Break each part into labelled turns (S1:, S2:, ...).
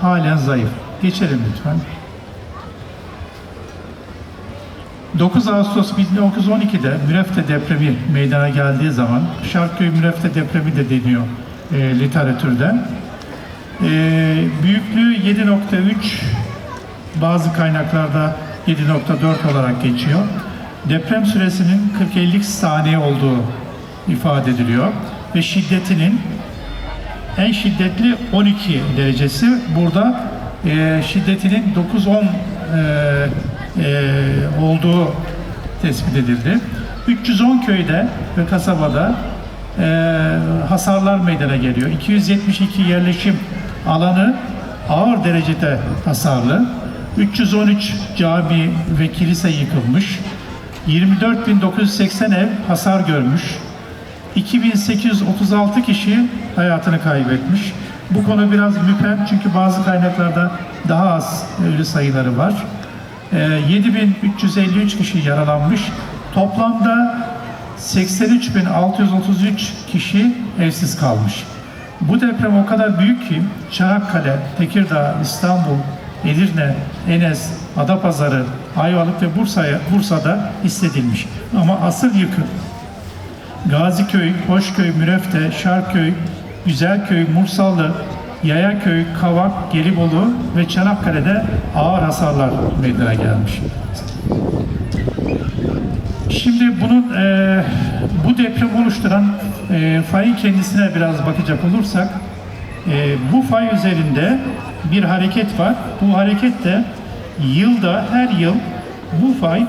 S1: Halen zayıf. Geçelim lütfen. 9 Ağustos 1912'de Mürefte depremi meydana geldiği zaman Şarköy Mürefte depremi de deniyor e, literatürde. E, büyüklüğü 7.3 bazı kaynaklarda 7.4 olarak geçiyor. Deprem süresinin 40-50 saniye olduğu ifade ediliyor ve şiddetinin en şiddetli 12 derecesi. Burada e, şiddetinin 9-10 e, e, olduğu tespit edildi. 310 köyde ve kasabada e, hasarlar meydana geliyor. 272 yerleşim alanı ağır derecede hasarlı. 313 cami ve kilise yıkılmış. 24.980 ev hasar görmüş. 2836 kişi hayatını kaybetmiş. Bu konu biraz müphem çünkü bazı kaynaklarda daha az ölü sayıları var. Ee, 7353 kişi yaralanmış. Toplamda 83633 kişi evsiz kalmış. Bu deprem o kadar büyük ki Çanakkale, Tekirdağ, İstanbul, Edirne, Enes, Adapazarı, Ayvalık ve Bursa'ya Bursa'da hissedilmiş. Ama asıl yıkım Gaziköy, Hoşköy, Mürefte, Şarköy, Güzelköy, Mursallı, Yayaköy, Kavak, Gelibolu ve Çanakkale'de ağır hasarlar meydana gelmiş. Şimdi bunun e, bu deprem oluşturan e, fayın kendisine biraz bakacak olursak e, bu fay üzerinde bir hareket var. Bu hareket de yılda her yıl bu fay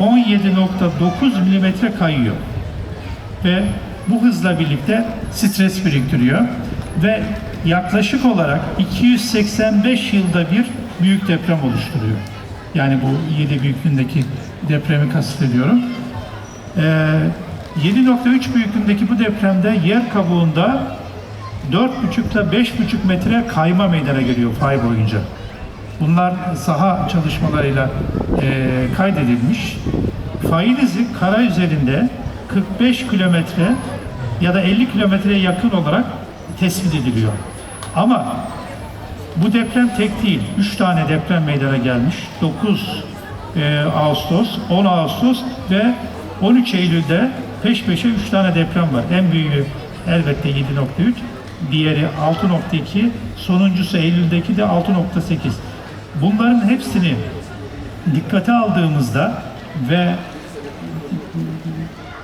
S1: 17.9 milimetre kayıyor ve bu hızla birlikte stres biriktiriyor ve yaklaşık olarak 285 yılda bir büyük deprem oluşturuyor. Yani bu 7 büyüklüğündeki depremi kastediyorum. Ee, 7.3 büyüklüğündeki bu depremde yer kabuğunda 4,5 ile 5,5 metre kayma meydana geliyor fay boyunca. Bunlar saha çalışmalarıyla e, kaydedilmiş. Fayın izi kara üzerinde 45 kilometre ya da 50 kilometreye yakın olarak tespit ediliyor. Ama bu deprem tek değil. 3 tane deprem meydana gelmiş. 9 e, Ağustos, 10 Ağustos ve 13 Eylül'de peş peşe 3 tane deprem var. En büyüğü elbette 7.3, diğeri 6.2, sonuncusu Eylül'deki de 6.8. Bunların hepsini dikkate aldığımızda ve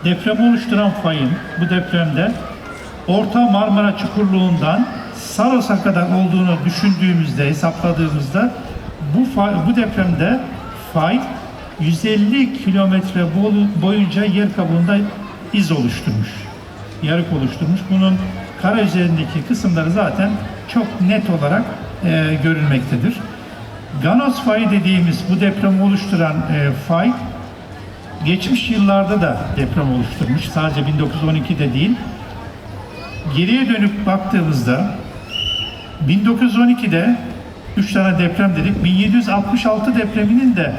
S1: depremi oluşturan fayın bu depremde Orta Marmara Çukurluğundan Saros'a kadar olduğunu düşündüğümüzde, hesapladığımızda bu fay, bu depremde fay 150 kilometre boyunca yer kabuğunda iz oluşturmuş. Yarık oluşturmuş. Bunun kara üzerindeki kısımları zaten çok net olarak e, görülmektedir. Ganos fayı dediğimiz bu depremi oluşturan e, fay geçmiş yıllarda da deprem oluşturmuş. Sadece 1912'de değil. Geriye dönüp baktığımızda 1912'de 3 tane deprem dedik. 1766 depreminin de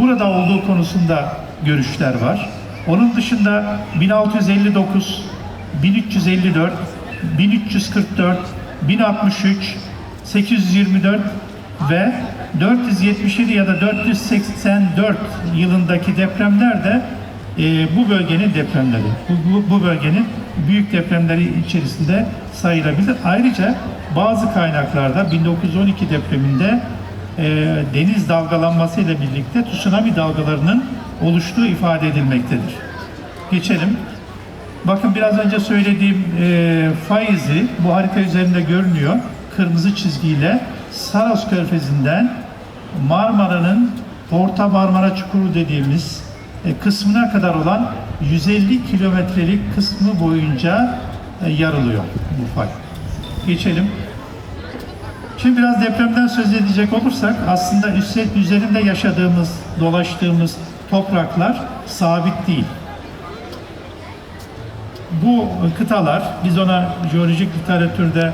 S1: burada olduğu konusunda görüşler var. Onun dışında 1659, 1354, 1344, 1063, 824 ve 477 ya da 484 yılındaki depremler de e, bu bölgenin depremleri. Bu, bu, bu bölgenin büyük depremleri içerisinde sayılabilir. Ayrıca bazı kaynaklarda 1912 depreminde e, deniz dalgalanması ile birlikte tsunami dalgalarının oluştuğu ifade edilmektedir. Geçelim. Bakın biraz önce söylediğim e, faizi bu harita üzerinde görünüyor. Kırmızı çizgiyle Saros Körfezi'nden Marmara'nın Orta Marmara Çukuru dediğimiz e, kısmına kadar olan 150 kilometrelik kısmı boyunca e, yarılıyor bu fay. Geçelim. Şimdi biraz depremden söz edecek olursak aslında üzerinde yaşadığımız, dolaştığımız topraklar sabit değil. Bu kıtalar, biz ona jeolojik literatürde